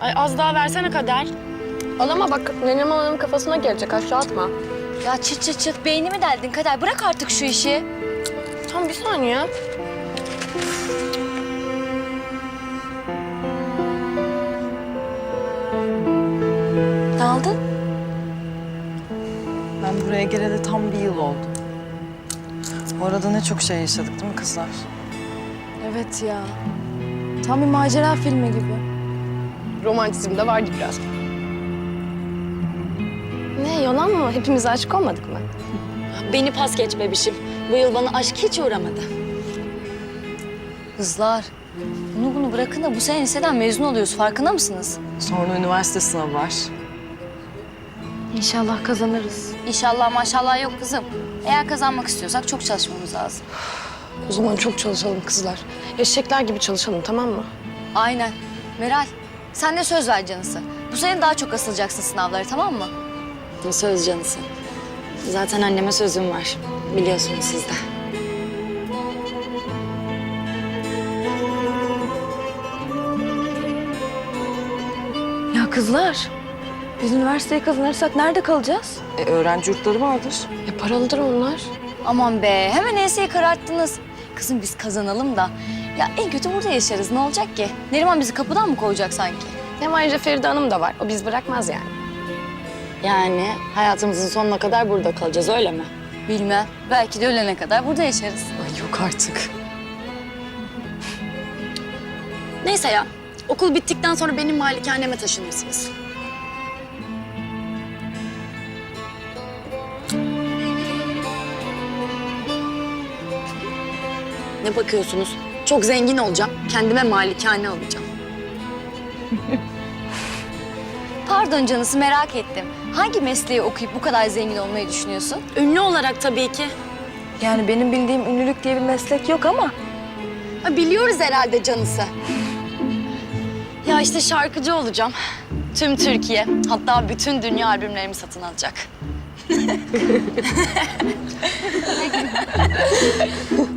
Ay az daha versene Kader. Alama bak Neriman Hanım kafasına gelecek aşağı atma. Ya çıt çıt çıt beynimi deldin Kader. Bırak artık şu işi. Tam bir saniye. Ne aldın? Ben buraya geleli tam bir yıl oldu. Bu arada ne çok şey yaşadık değil mi kızlar? Evet ya. Tam bir macera filmi gibi. Romantizm de vardı biraz. Ne yalan mı? Hepimiz aşık olmadık mı? Beni pas geç bebişim. Bu yıl bana aşk hiç uğramadı. Kızlar. Bunu bunu bırakın da bu sene liseden mezun oluyoruz. Farkında mısınız? Sonra üniversite sınavı var. İnşallah kazanırız. İnşallah maşallah yok kızım. Eğer kazanmak istiyorsak çok çalışmamız lazım. O zaman çok çalışalım kızlar. Eşekler gibi çalışalım tamam mı? Aynen. Meral, sen de söz ver canısı. Bu sene daha çok asılacaksın sınavlara tamam mı? Söz canısı. Zaten anneme sözüm var. Biliyorsunuz siz de. Ya kızlar, biz üniversiteyi kazanırsak nerede kalacağız? E, öğrenci yurtları vardır. E paralıdır onlar. Aman be, hemen enseyi kararttınız. Kızım biz kazanalım da. Ya en kötü burada yaşarız. Ne olacak ki? Neriman bizi kapıdan mı kovacak sanki? Hem ayrıca Feride Hanım da var. O biz bırakmaz yani. Yani hayatımızın sonuna kadar burada kalacağız öyle mi? Bilmem. Belki de ölene kadar burada yaşarız. Ay yok artık. Neyse ya. Okul bittikten sonra benim malikaneme taşınırsınız. Ne bakıyorsunuz? Çok zengin olacağım. Kendime malikane alacağım. Pardon canısı merak ettim. Hangi mesleği okuyup bu kadar zengin olmayı düşünüyorsun? Ünlü olarak tabii ki. Yani benim bildiğim ünlülük diye bir meslek yok ama Ha, biliyoruz herhalde canısı. Ya işte şarkıcı olacağım. Tüm Türkiye, hatta bütün dünya albümlerimi satın alacak.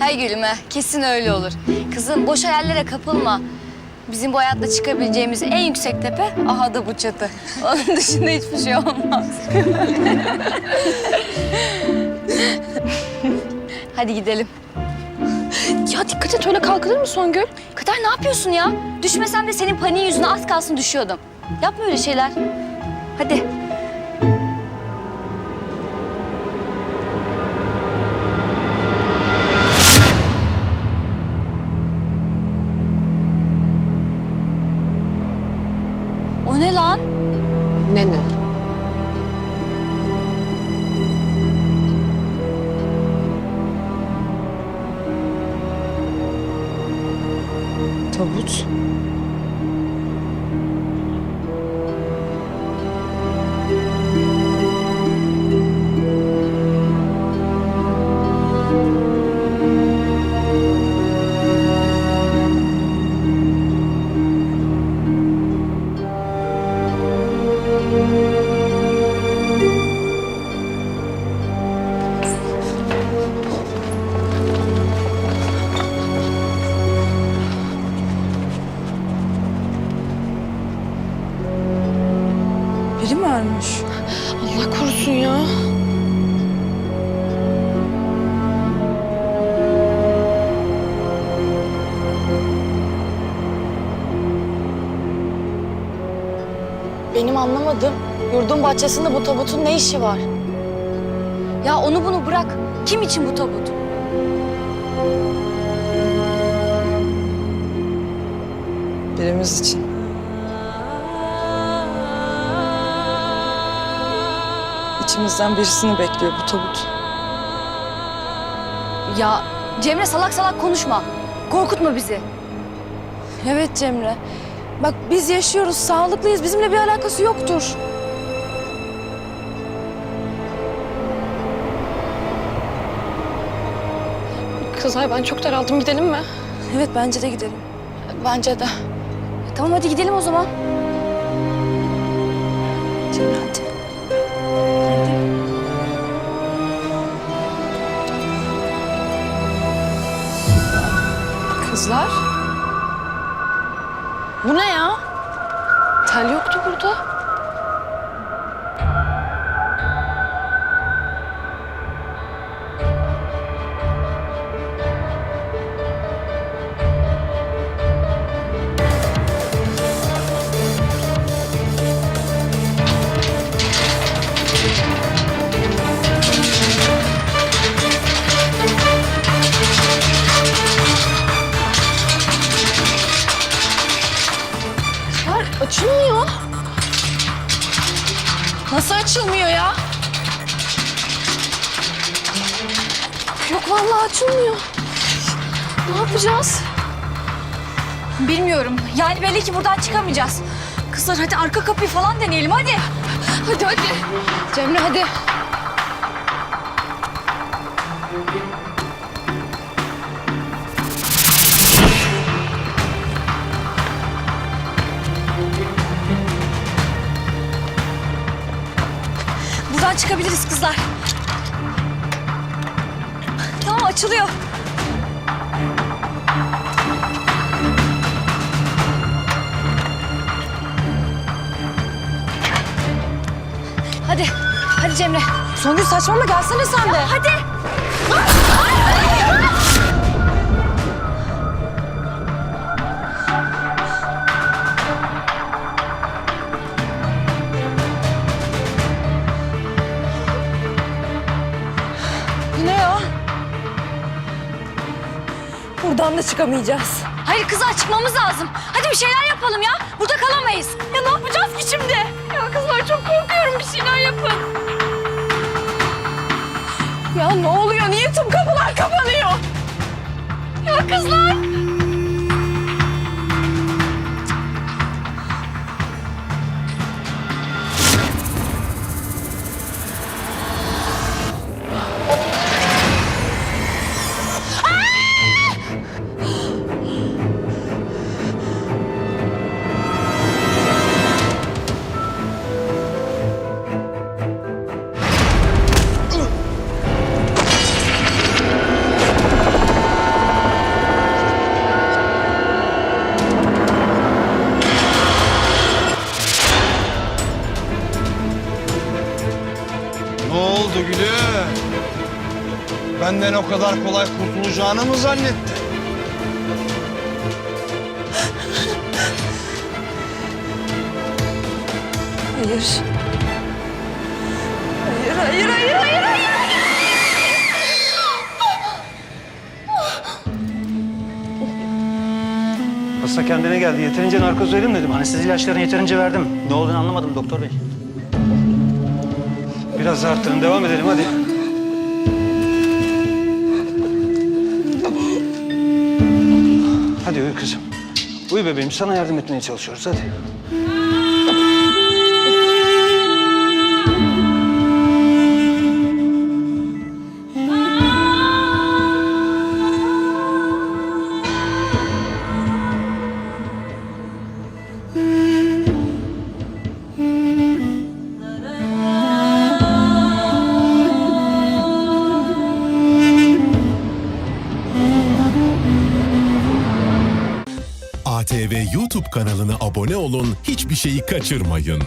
Hey gülüme, kesin öyle olur. Kızım boş hayallere kapılma. Bizim bu hayatta çıkabileceğimiz en yüksek tepe, aha da bu çatı. Onun dışında hiçbir şey olmaz. Hadi gidelim. Ya dikkat et öyle kalkılır mı Songül? Kader ne yapıyorsun ya? Düşmesem de senin paniğin yüzüne az kalsın düşüyordum. Yapma öyle şeyler. Hadi. Tabut. Benim anlamadığım, yurdun bahçesinde bu tabutun ne işi var? Ya onu bunu bırak. Kim için bu tabut? Birimiz için. İçimizden birisini bekliyor bu tabut. Ya Cemre salak salak konuşma. Korkutma bizi. Evet Cemre. Bak biz yaşıyoruz, sağlıklıyız. Bizimle bir alakası yoktur. Kızlar ben çok daraldım gidelim mi? Evet bence de gidelim. Bence de. E, tamam hadi gidelim o zaman. Cemre 또? Açılmıyor ya? Yok vallahi açılmıyor. Ne yapacağız? Bilmiyorum. Yani belli ki buradan çıkamayacağız. Kızlar hadi arka kapıyı falan deneyelim hadi. Hadi hadi. Cemre hadi. Çıkabiliriz kızlar. Tamam açılıyor. Hadi. Hadi Cemre. Songül saçmalama gelsene sen de. Hadi. Buradan da çıkamayacağız. Hayır kızlar çıkmamız lazım. Hadi bir şeyler yapalım ya. Burada kalamayız. Ya ne yapacağız Benden o kadar kolay kurtulacağını mı zannettin? Hayır. Hayır, hayır, hayır, hayır, hayır. Hasta kendine geldi. Yeterince narkoz verin dedim. Anestezi ilaçlarını yeterince verdim. Ne olduğunu anlamadım doktor bey. Biraz daha arttırın. Devam edelim hadi. Hadi uyu kızım. Uyu bebeğim. Sana yardım etmeye çalışıyoruz. Hadi. Hiçbir şeyi kaçırmayın.